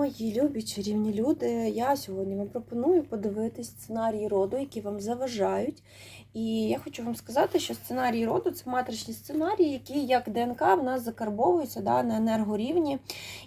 Мої любі чарівні люди, я сьогодні вам пропоную подивитись сценарії роду, які вам заважають. І я хочу вам сказати, що сценарії роду це матричні сценарії, які як ДНК в нас закарбовуються да, на енергорівні.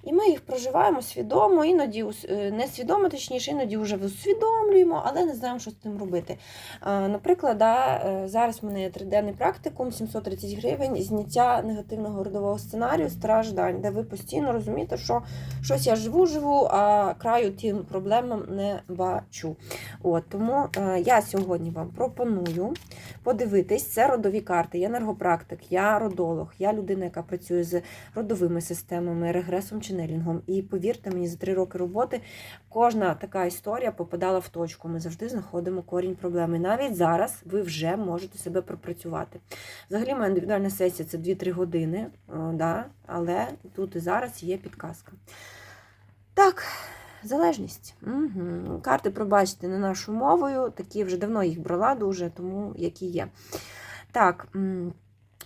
І ми їх проживаємо свідомо, іноді е, несвідомо, точніше, іноді вже усвідомлюємо, але не знаємо, що з цим робити. Наприклад, да, е, зараз в мене є триденний практикум, 730 гривень, зняття негативного родового сценарію страждань, де ви постійно розумієте, що щось я живу, живу, а краю тим проблемам не бачу. От, тому е, я сьогодні вам пропоную подивитись, це родові карти, я енергопрактик, я родолог, я людина, яка працює з родовими системами, регресом ченелінгом. І повірте мені, за три роки роботи кожна така історія попадала в точку. Ми завжди знаходимо корінь проблеми. Навіть зараз ви вже можете себе пропрацювати. Взагалі, моя індивідуальна сесія це 2-3 години, о, да, але тут і зараз є підказка. Так, залежність. Угу. Карти, пробачте, не нашу мовою. Такі вже давно їх брала дуже, тому які є. Так.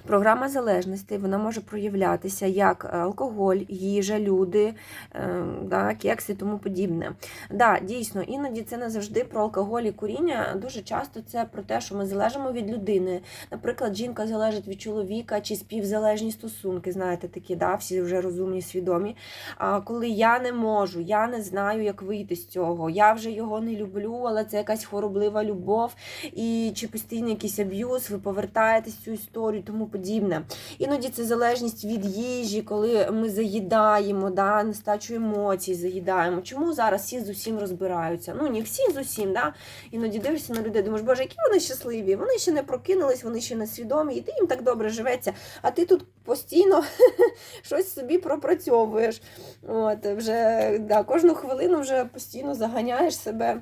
Програма залежності вона може проявлятися як алкоголь, їжа, люди, е, да, кекси і тому подібне. Да, дійсно, іноді це не завжди про алкоголь і куріння. Дуже часто це про те, що ми залежимо від людини. Наприклад, жінка залежить від чоловіка чи співзалежні стосунки. Знаєте, такі, да, всі вже розумні, свідомі. А коли я не можу, я не знаю, як вийти з цього. Я вже його не люблю, але це якась хвороблива любов, і чи постійний якийсь аб'юз, ви повертаєтесь цю історію, тому подібне. Іноді це залежність від їжі, коли ми заїдаємо, да, нестачу емоцій заїдаємо. Чому зараз всі з усім розбираються? Ну, не всі з усім, да? іноді дивишся на людей, думаєш, боже, які вони щасливі, вони ще не прокинулись, вони ще не свідомі, і ти їм так добре живеться, а ти тут постійно щось собі пропрацьовуєш. От, вже да, кожну хвилину вже постійно заганяєш себе.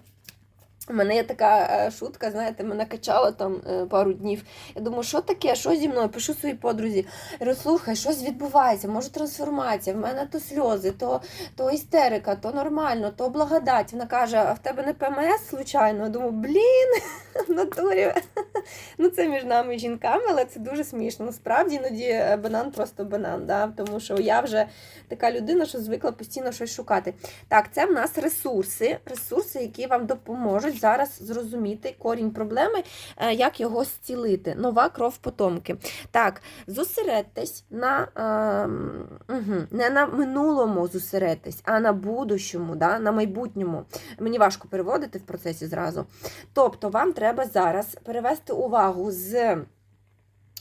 У мене є така е, шутка, знаєте, мене качало там е, пару днів. Я думаю, що таке, що зі мною? Пишу своїй подрузі. Говорю, слухай, щось відбувається, може трансформація, в мене то сльози, то, то істерика, то нормально, то благодать. Вона каже, а в тебе не ПМС, случайно? Я думаю, блін, в натурі. Ну, це між нами жінками, але це дуже смішно. Насправді іноді е, банан просто банан, да? тому що я вже така людина, що звикла постійно щось шукати. Так, це в нас ресурси, ресурси, які вам допоможуть зараз зрозуміти корінь проблеми, е, як його зцілити. Нова кров потомки. Так, зосередьтесь на е, угу, не на минулому зосередьтесь, а на будущому, да, на майбутньому. Мені важко переводити в процесі зразу. Тобто, вам треба зараз перевести увагу з.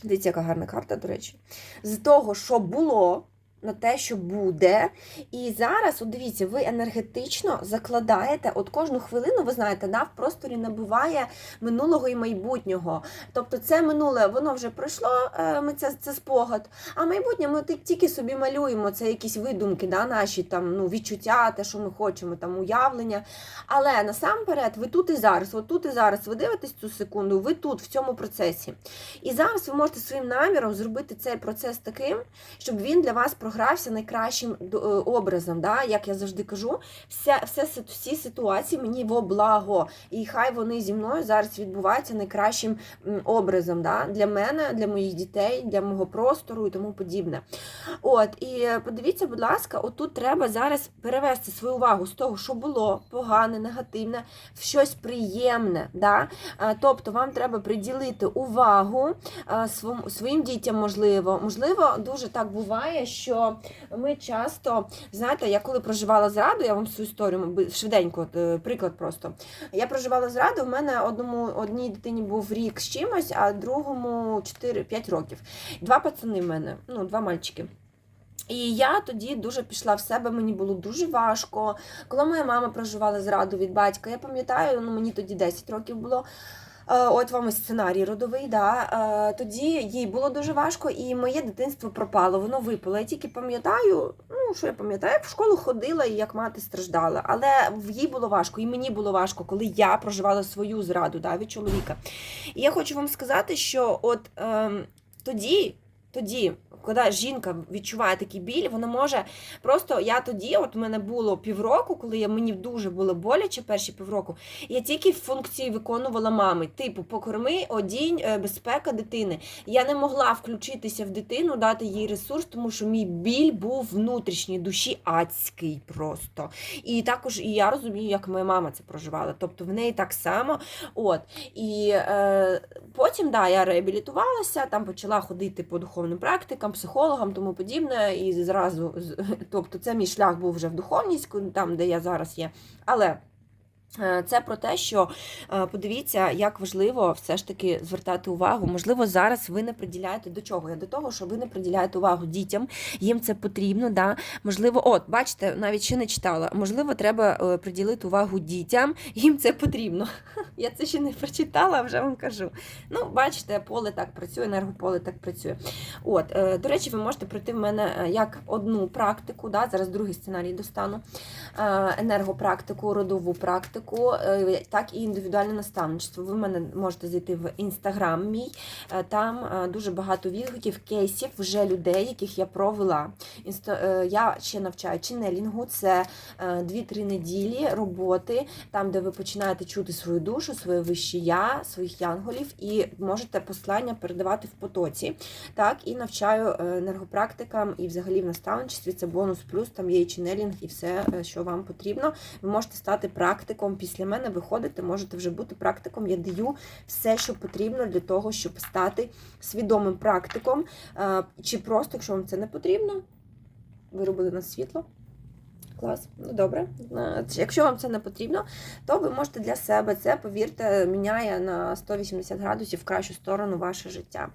Дивіться, яка гарна карта, до речі, з того, що було. На те, що буде. І зараз, от дивіться, ви енергетично закладаєте, от кожну хвилину, ви знаєте, да, в просторі набуває минулого і майбутнього. Тобто це минуле, воно вже пройшло, е, ми це, це спогад. А майбутнє ми тільки собі малюємо, це якісь видумки, да, наші там, ну, відчуття, те, що ми хочемо, там, уявлення. Але насамперед, ви тут і зараз, от тут і зараз, ви дивитесь цю секунду, ви тут, в цьому процесі. І зараз ви можете своїм наміром зробити цей процес таким, щоб він для вас програвся найкращим е, образом. Да? Як я завжди кажу, все, все, всі ситуації мені во благо. І хай вони зі мною зараз відбуваються найкращим образом. Да? Для мене, для моїх дітей, для мого простору і тому подібне. От, і е, подивіться, будь ласка, отут треба зараз перевести свою увагу з того, що було погане, негативне, в щось приємне. Да? Тобто вам треба приділити увагу своїм дітям, можливо. Можливо, дуже так буває, що ми часто, знаєте, я коли проживала зраду, я вам свою історію швиденько, е, приклад просто. Я проживала зраду, в мене одному, одній дитині був рік з чимось, а другому 4-5 років. Два пацани в мене, ну, два мальчики. І я тоді дуже пішла в себе, мені було дуже важко. Коли моя мама проживала зраду від батька, я пам'ятаю, ну мені тоді 10 років було. Е, От вам ось сценарій родовий, да. Е, тоді їй було дуже важко, і моє дитинство пропало, воно випало. Я тільки пам'ятаю, ну що я пам'ятаю, як в школу ходила і як мати страждала. Але їй було важко, і мені було важко, коли я проживала свою зраду да, від чоловіка. І я хочу вам сказати, що от ем, тоді тоді, коли жінка відчуває такий біль, вона може просто я тоді, от у мене було півроку, коли я мені дуже було боляче перші півроку. Я тільки функції виконувала мами, типу покорми, одінь, е, безпека дитини. Я не могла включитися в дитину, дати їй ресурс, тому що мій біль був внутрішній душі адський просто. І також і я розумію, як моя мама це проживала. Тобто в неї так само. От і е, потім да, я реабілітувалася, там почала ходити по духовним практикам, психологам, тому подібне. І зразу, тобто, це мій шлях був вже в духовність, там, де я зараз є. Але це про те, що е, подивіться, як важливо все ж таки звертати увагу. Можливо, зараз ви не приділяєте до чого. Я до того, що ви не приділяєте увагу дітям, їм це потрібно. Да? Можливо, от, бачите, навіть ще не читала. Можливо, треба е, приділити увагу дітям, їм це потрібно. Я це ще не прочитала, а вже вам кажу. Ну, бачите, поле так працює, енергополе так працює. От, е, до речі, ви можете пройти в мене е, як одну практику, да? зараз другий сценарій достану, е, енергопрактику, родову практику, е, так і індивідуальне наставництво. Ви мене можете зайти в інстаграм мій, е, там е, дуже багато відгуків, кейсів вже людей, яких я провела. Я ще навчаю ченелінгу, це е, 2-3 неділі роботи, там, де ви починаєте чути свою душу, своє вище я, своїх янголів, і можете послання передавати в потоці. Так, і навчаю енергопрактикам і взагалі в наставничестві це бонус плюс, там є і ченелінг, і все, що вам потрібно. Ви можете стати практиком. Після мене виходите, можете вже бути практиком. Я даю все, що потрібно для того, щоб стати свідомим практиком. Е, Чи просто, якщо вам це не потрібно, виробили на світло. Клас, ну добре. Якщо вам це не потрібно, то ви можете для себе це, повірте, міняє на 180 градусів в кращу сторону ваше життя.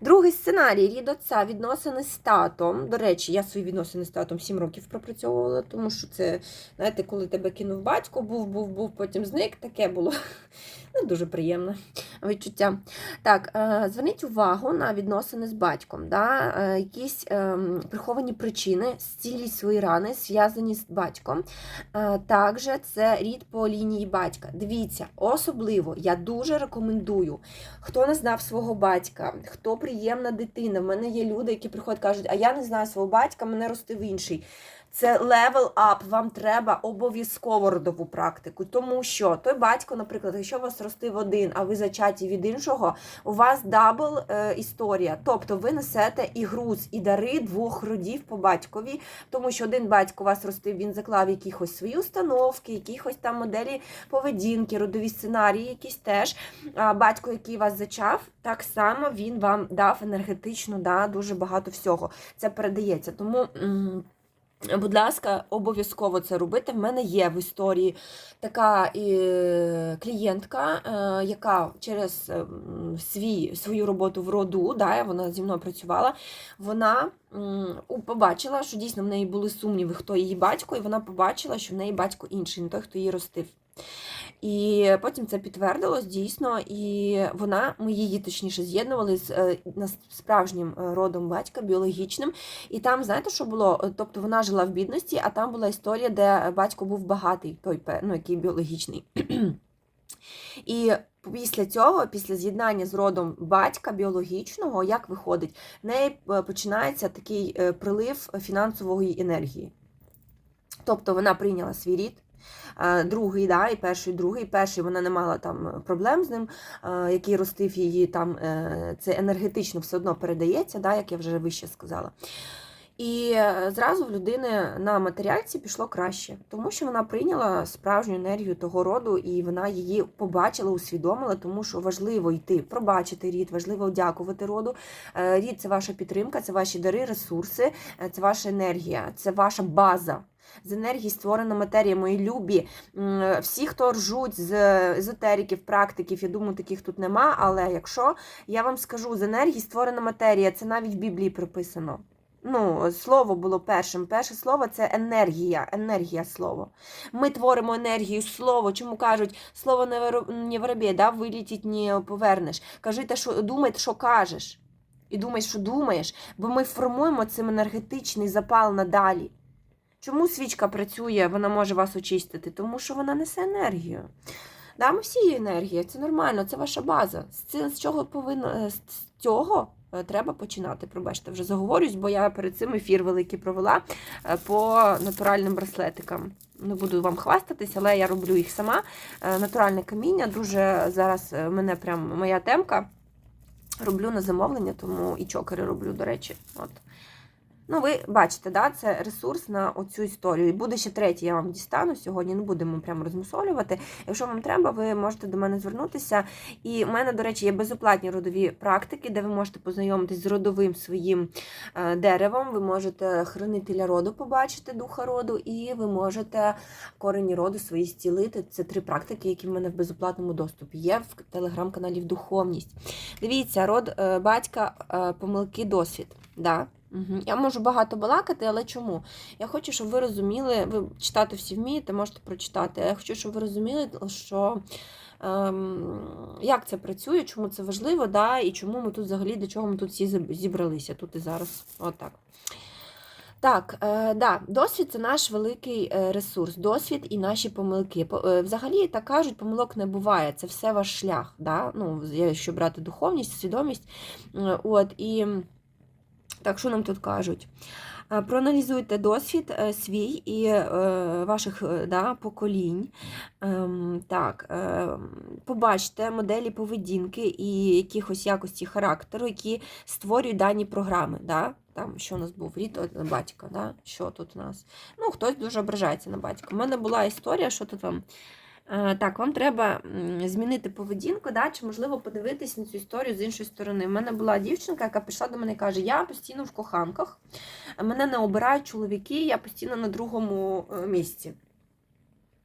Другий сценарій рід отця відносини з татом. До речі, я свої відносини з татом 7 років пропрацьовувала, тому що це, знаєте, коли тебе кинув батько, був, був, був, потім зник, таке було не дуже приємне відчуття. Так, е, зверніть увагу на відносини з батьком. Да? Е, Якісь ем, приховані причини, зціліть свої рани, зв'язані з батьком. Е, Також це рід по лінії батька. Дивіться, особливо я дуже рекомендую, хто не знав свого батька, хто приємна дитина. В мене є люди, які приходять кажуть, а я не знаю свого батька, мене ростив інший. Це level up, вам треба обов'язково родову практику, тому що той батько, наприклад, якщо вас ростив один, а ви зачаті від іншого, у вас дабл е, історія. Тобто ви несете і груз, і дари двох родів по батькові, тому що один батько вас ростив, він заклав якихось свої установки, якихось там моделі поведінки, родові сценарії, якісь теж. А батько, який вас зачав, так само він вам дав енергетично да, дуже багато всього. Це передається. Тому. Будь ласка, обов'язково це робити. В мене є в історії така е, клієнтка, е, яка через е, свій, свою роботу в роду, да, вона зі мною працювала, вона побачила, що дійсно в неї були сумніви, хто її батько, і вона побачила, що в неї батько інший, не той, хто її ростив. І потім це підтвердилось дійсно, і вона, ми її точніше з'єднували з е, справжнім е, родом батька, біологічним. І там, знаєте, що було? Е, Тобто вона жила в бідності, а там була історія, де батько був багатий, той ну, який біологічний. І після цього, після з'єднання з родом батька біологічного, як виходить, в неї починається такий прилив фінансової енергії. Тобто вона прийняла свій рід. Е, Другий, да, і перший, другий. Перший вона не мала там проблем з ним, е, який ростив її там. е, Це енергетично все одно передається, да, як я вже вище сказала. І е, зразу в людини на матеріальці пішло краще, тому що вона прийняла справжню енергію того роду, і вона її побачила, усвідомила, тому що важливо йти, пробачити рід, важливо дякувати роду. Е, Рід це ваша підтримка, це ваші дари, ресурси, е, це ваша енергія, це ваша база. З енергії створена матерія, мої любі. Всі, хто ржуть з езотериків, практиків, я думаю, таких тут нема. Але якщо я вам скажу, з енергії створена матерія, це навіть в Біблії приписано. Ну, слово було першим. Перше слово це енергія, енергія слово. Ми творимо енергію, слово. Чому кажуть, слово не воробє, да, вилітіть, не повернеш. Кажи те, що думай, що кажеш. І думай, що думаєш, бо ми формуємо цим енергетичний запал надалі. Чому свічка працює, вона може вас очистити? Тому що вона несе енергію. Да, ми всі є енергія, це нормально, це ваша база. З, ці- з чого повинно з цього треба починати. Пробачте, вже заговорюсь, бо я перед цим ефір великий провела е, по натуральним браслетикам. Не буду вам хвастатись, але я роблю їх сама. Е, Натуральне каміння. Дуже зараз е, мене прям моя темка. Роблю на замовлення, тому і чокери роблю, до речі. От. Ну, ви бачите, да, це ресурс на оцю історію. І буде ще третій, я вам дістану сьогодні, не будемо прямо розмусолювати. Якщо вам треба, ви можете до мене звернутися. І в мене, до речі, є безоплатні родові практики, де ви можете познайомитись з родовим своїм е, деревом. Ви можете хранителя роду побачити, духа роду, і ви можете корені роду свої зцілити. Це три практики, які в мене в безоплатному доступі є в телеграм-каналі в Духовність. Дивіться, род е, батька, е, помилки, досвід. Да. Я можу багато балакати, але чому? Я хочу, щоб ви розуміли, ви читати всі вмієте, можете прочитати. Я хочу, щоб ви розуміли, що ем, як це працює, чому це важливо, да, і чому ми тут взагалі, для чого ми тут всі зібралися тут і зараз. Отак. Так, е, да, досвід це наш великий е, ресурс, досвід і наші помилки. Е, Взагалі, так кажуть, помилок не буває, це все ваш шлях. Да? Ну, якщо брати духовність, свідомість. Е, От, і так, що нам тут кажуть? Е, Проаналізуйте досвід е, свій і е, ваших да, поколінь. Ем, Так, побачте моделі поведінки і якихось якості характеру, які створюють дані програми. Да? Там, що у нас був рід батька, да? що тут у нас? Ну, хтось дуже ображається на батька. У мене була історія, що тут вам. Е, Так, вам треба змінити поведінку, да, чи можливо подивитись на цю історію з іншої сторони. У мене була дівчинка, яка прийшла до мене і каже: Я постійно в коханках, мене не обирають чоловіки, я постійно на другому е, місці.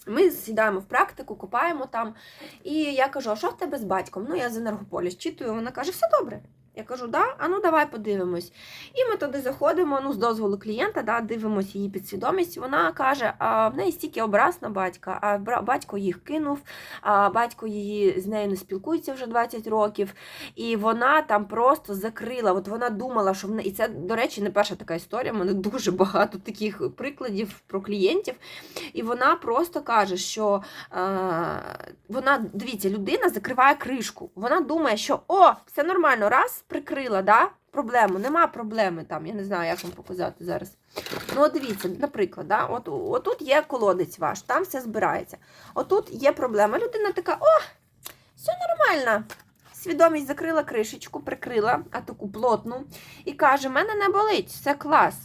Ми сідаємо в практику, купаємо там. І я кажу: а що в тебе з батьком? Ну, я з енергополя щитую. Вона каже, все добре. Я кажу, да, а ну давай подивимось. І ми туди заходимо, ну, з дозволу клієнта, да, дивимося її підсвідомість. Вона каже, а в неї стільки образ на батька, а батько їх кинув, а батько її з нею не спілкується вже 20 років. І вона там просто закрила. От вона думала, що в неї. І це, до речі, не перша така історія. У мене дуже багато таких прикладів про клієнтів. І вона просто каже, що е, вона, дивіться, людина закриває кришку. Вона думає, що о, все нормально, раз прикрила, да? проблему, нема проблеми там, я не знаю, як вам показати зараз. Ну, от дивіться, наприклад, да? от, отут є колодець ваш, там все збирається. Отут є проблема. Людина така, о, все нормально. Свідомість закрила кришечку, прикрила, а таку плотну, і каже: мене не болить, все клас.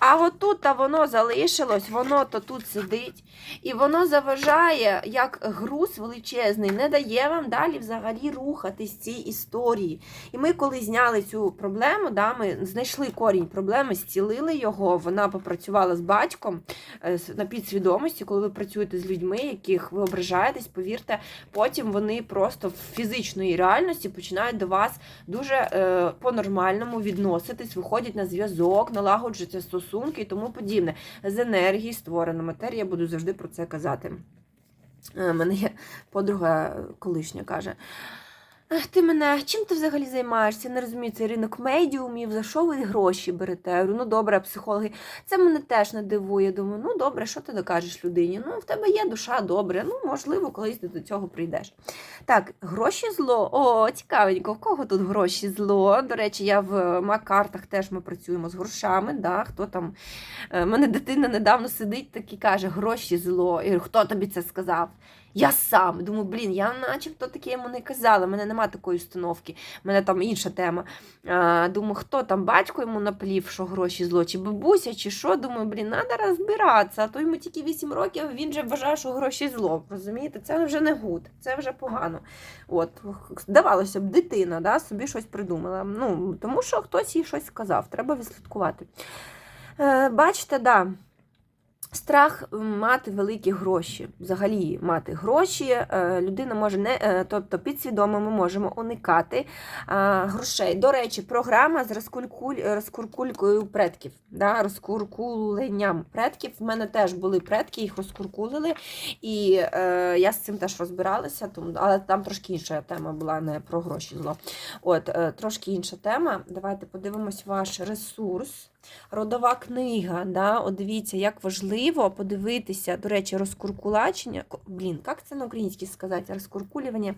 А отут та воно залишилось, воно то тут сидить, і воно заважає як груз величезний, не дає вам далі взагалі рухатись цій історії. І ми, коли зняли цю проблему, да, ми знайшли корінь проблеми, зцілили його. Вона попрацювала з батьком е, на підсвідомості. Коли ви працюєте з людьми, яких ви ображаєтесь, повірте, потім вони просто в фізичної реальності починають до вас дуже е, по-нормальному відноситись, виходять на зв'язок, налагоджуються стосунки і тому подібне. З енергії створена матерія, я буду завжди про це казати. Е, мене є подруга колишня каже. «Ех, Ти мене, чим ти взагалі займаєшся? Не розумію цей ринок медіумів, за що ви гроші берете? Я говорю, ну добре, психологи. Це мене теж не дивує. Думаю, ну добре, що ти докажеш людині? Ну, в тебе є душа, добре. Ну, можливо, колись ти до цього прийдеш. Так, гроші зло. О, цікавенько, в кого тут гроші зло? До речі, я в Макартах теж ми працюємо з грошами. Да? Хто там? Е, мене дитина недавно сидить так і каже, гроші зло. Я хто тобі це сказав? Я сам. Думаю, блін, я начебто таке йому не казала, мене нема такої установки, в мене там інша тема. А, думаю, хто там батько йому наплів, що гроші зло, чи бабуся, чи що. Думаю, блін, треба розбиратися, а то йому тільки 8 років, він же вважає, що гроші зло. Розумієте, це вже не гуд, це вже погано. От, здавалося б, дитина да, собі щось придумала. Ну, тому що хтось їй щось сказав, треба відслідкувати. Е, бачите, да. Страх мати великі гроші, взагалі мати гроші, е, людина може не, е, тобто підсвідомо ми можемо уникати е, грошей. До речі, програма з розкуркулькою предків, да, розкуркуленням предків. В мене теж були предки, їх розкуркулили, і е, я з цим теж розбиралася, тому, але там трошки інша тема була, не про гроші зло. От, е, трошки інша тема. Давайте подивимось ваш ресурс. Родова книга, да? От дивіться, як важливо подивитися, до речі, розкуркулачення. Блін, як це на українській сказати? Розкуркулювання.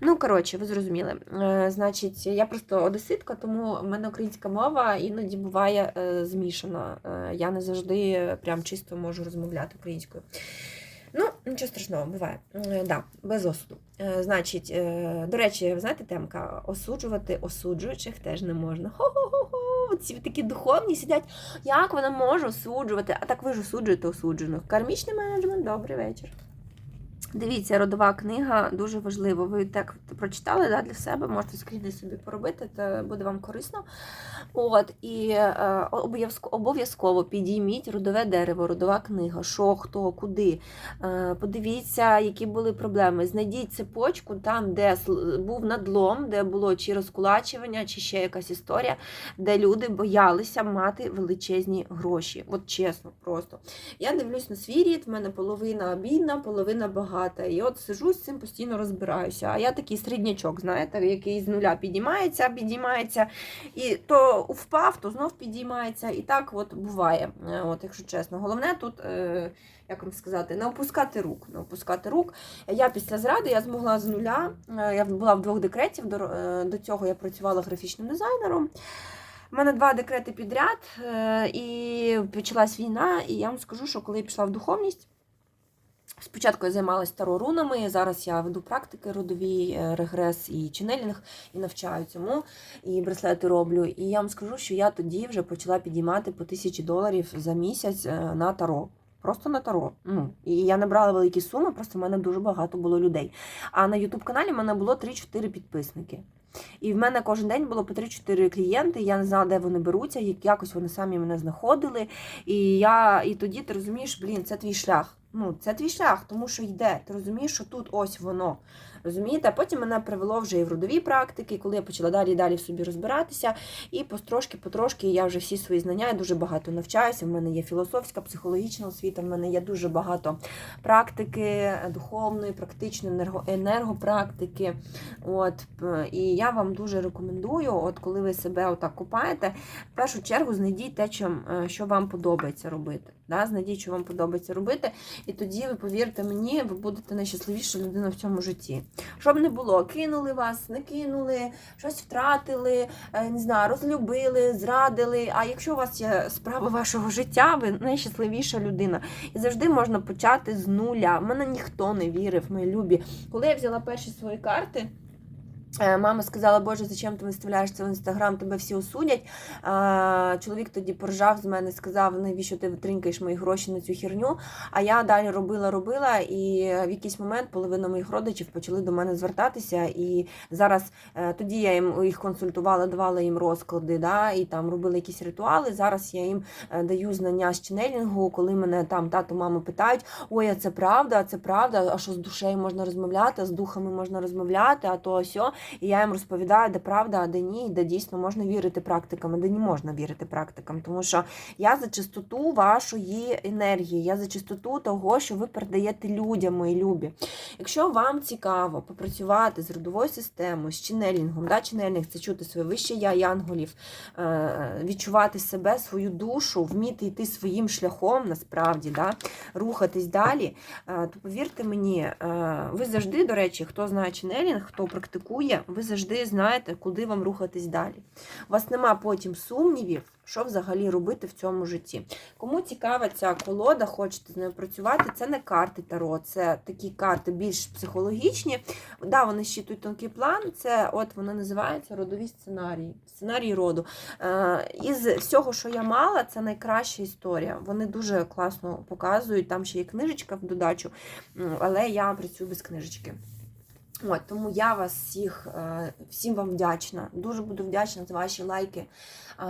Ну, коротше, ви зрозуміли. Е, значить, я просто одеситка, тому в мене українська мова іноді буває е, змішана. Е, я не завжди прям чисто можу розмовляти українською. Ну, нічого страшного, буває. Да, без осуду. Значить, до речі, знаєте, темка, осуджувати осуджуючих теж не можна. Хо-хо-хо-хо. Ці такі духовні сидять. Як вона може осуджувати? А так ви ж осуджуєте осуджених. Кармічний менеджмент, добрий вечір. Дивіться, родова книга дуже важливо. Ви так прочитали да, для себе, можете скрізь собі поробити, це буде вам корисно. От, і е, обов'язково підійміть родове дерево, родова книга, що, хто, куди. Е, подивіться, які були проблеми. Знайдіть цепочку там, де був надлом, де було чи розкулачування, чи ще якась історія, де люди боялися мати величезні гроші. От чесно, просто. Я дивлюсь на свій рід, в мене половина бідна, половина багата. І от сижу з цим постійно розбираюся. А я такий середнячок, знаєте, який з нуля підіймається, підіймається, і то впав, то знов підіймається. І так от буває, е, от, якщо чесно. Головне тут. Е, як вам сказати, не опускати рук. Не опускати рук. Я після зради я змогла з нуля. е, Я була в двох декретів. До, цього я працювала графічним дизайнером. У мене два декрети підряд, і почалась війна, і я вам скажу, що коли я пішла в духовність, спочатку я займалася таро-рунами, зараз я веду практики родові, е, регрес і ченелінг, і навчаю цьому, і браслети роблю. І я вам скажу, що я тоді вже почала підіймати по тисячі доларів за місяць е, на таро. Просто на таро. Ну, і я набрала великі суми, просто в мене дуже багато було людей. А на Ютуб каналі в мене було 3-4 підписники. І в мене кожен день було по 3-4 клієнти. Я не знала, де вони беруться, як якось вони самі мене знаходили. І я і тоді ти розумієш, блін, це твій шлях. Ну, це твій шлях, тому що йде. Ти розумієш, що тут ось воно. Розумієте? Потім мене привело вже і в родові практики, коли я почала далі і далі в собі розбиратися. І потрошки, потрошки я вже всі свої знання, я дуже багато навчаюся. В мене є філософська, психологічна освіта, в мене є дуже багато практики, духовної, практичної, енерго, енергопрактики. От, і я вам дуже рекомендую, от коли ви себе отак купаєте, в першу чергу знайдіть те, е, що вам подобається робити. Да? Знайдіть, що вам подобається робити, і тоді, ви повірте мені, ви будете найщасливіша людина в цьому житті. Щоб не було, кинули вас, не кинули, щось втратили, е, не знаю, розлюбили, зрадили. А якщо у вас є справа вашого життя, ви найщасливіша людина. І завжди можна почати з нуля. В мене ніхто не вірив, мої любі. Коли я взяла перші свої карти. Е, Мама сказала, Боже, зачем ти виставляєш це в інстаграм, тебе всі осудять. Чоловік тоді поржав з мене, сказав, навіщо ти витринькаєш мої гроші на цю херню. А я далі робила, робила, і в якийсь момент половина моїх родичів почали до мене звертатися. І зараз е, тоді я їм їх консультувала, давала їм розклади, да, і там робила якісь ритуали. Зараз я їм е, даю знання з ченелінгу, коли мене там тато, мама питають: ой, а це правда, а це правда, а що з душею можна розмовляти, а з духами можна розмовляти, а то сьо. І я їм розповідаю, де правда, а де ні, де дійсно можна вірити практикам, а де не можна вірити практикам. Тому що я за чистоту вашої енергії, я за чистоту того, що ви передаєте людям, мої любі. Якщо вам цікаво попрацювати з родовою системою, з ченелінгом, да, ченелінг це чути своє вище я янголів, е, відчувати себе, свою душу, вміти йти своїм шляхом, насправді, да, рухатись далі, е, то повірте мені, е, ви завжди, до речі, хто знає ченелінг, хто практикує, ви завжди знаєте, куди вам рухатись далі. У вас нема потім сумнівів, що взагалі робити в цьому житті. Кому цікава ця колода, хочете з нею працювати, це не карти Таро, це такі карти більш психологічні. Да, вони щитують тонкий план, це от воно називається родові сценарії, сценарій роду. Е, із всього, що я мала, це найкраща історія. Вони дуже класно показують. Там ще є книжечка в додачу, але я працюю без книжечки. От, тому я вас всіх, е, всім вам вдячна. Дуже буду вдячна за ваші лайки.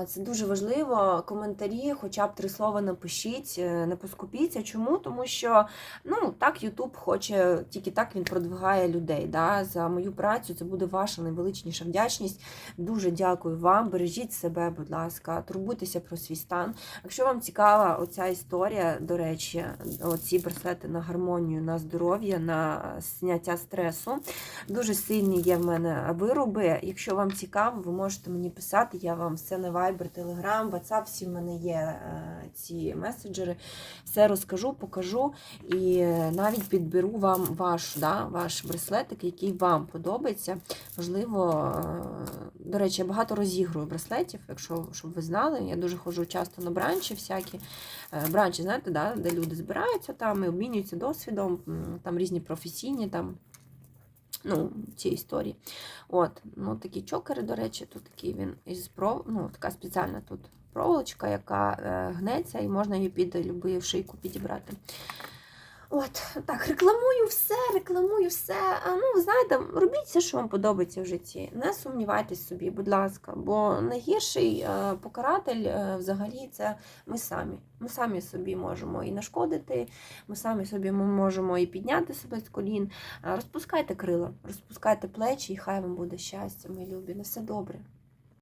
Це дуже важливо. Коментарі, хоча б три слова напишіть, е, не поскупіться. Чому? Тому що ну так Ютуб хоче, тільки так він продвигає людей. Да? За мою працю це буде ваша найвеличніша вдячність. Дуже дякую вам. Бережіть себе, будь ласка, турбуйтеся про свій стан. Якщо вам цікава оця історія, до речі, оці браслети на гармонію, на здоров'я, на зняття стресу, Дуже сильні є в мене вироби. Якщо вам цікаво, ви можете мені писати. Я вам все на Viber, Telegram, WhatsApp, всі в мене є е, ці меседжери. Все розкажу, покажу і е, навіть підберу вам ваш, да, ваш браслетик, який вам подобається. Можливо, е, до речі, я багато розігрую браслетів, якщо щоб ви знали. Я дуже ходжу часто на бранчі всякі. Бранчі, знаєте, да, де люди збираються там і обмінюються досвідом, там різні професійні там. Ну, ці історії. От, ну такі чокери, до речі, тут такий він із пров... ну, така спеціальна тут проволочка, яка е, гнеться, і можна її під любу шийку підібрати. От, так, рекламую все, рекламую все. А ну, знаєте, робіть все, що вам подобається в житті. Не сумнівайтесь собі, будь ласка, бо найгірший е, покаратель е, взагалі це ми самі. Ми самі собі можемо і нашкодити, ми самі собі можемо і підняти себе з колін. Е, Розпускайте крила, розпускайте плечі, і хай вам буде щастя, мої любі. На все добре.